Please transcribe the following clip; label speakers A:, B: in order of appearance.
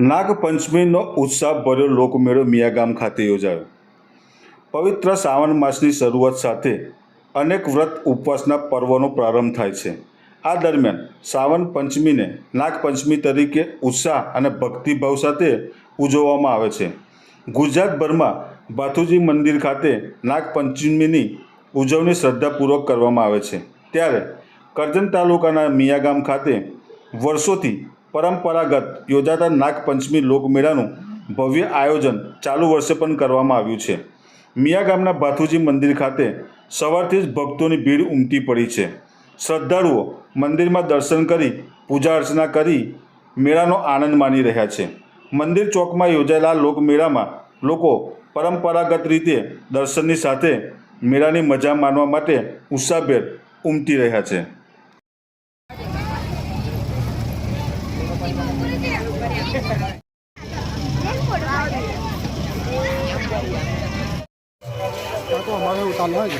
A: નાગપંચમીનો ઉત્સાહભર્યો લોકમેળો મિયાગામ ખાતે યોજાયો. પવિત્ર શ્રાવણ માસની શરૂઆત સાથે અનેક વ્રત ઉપવાસના પર્વનો પ્રારંભ થાય છે. આ દરમિયાન શ્રાવણ પંચમીને નાગપંચમી તરીકે ઉત્સાહ અને ભક્તિભાવ સાથે ઉજવવામાં આવે છે. ગુજરાતભરમાં ભાથુજી મંદિર ખાતે નાગપંચમીની ઉજવણી શ્રદ્ધાપૂર્વક કરવામાં આવે છે. ત્યારે કરજણ તાલુકાના મિયાગામ ખાતે વર્ષોથી પરંપરાગત યોજાતા નાગપંચમી લોકમેળાનું ભવ્ય આયોજન ચાલુ વર્ષે પણ કરવામાં આવ્યું છે. મિયા ગામના ભાથુજી મંદિર ખાતે સવારથી જ ભક્તોની ભીડ ઉમટી પડી છે. શ્રદ્ધાળુઓ મંદિરમાં દર્શન કરી, પૂજા અર્ચના કરી મેળાનો આનંદ માણી રહ્યા છે. મંદિર ચોકમાં યોજાયેલા લોકમેળામાં લોકો પરંપરાગત રીતે દર્શનની સાથે મેળાની મજા માણવા માટે ઉત્સાહભેર ઉમટી રહ્યા છે.
B: તો અમારે ઉતારવા છે.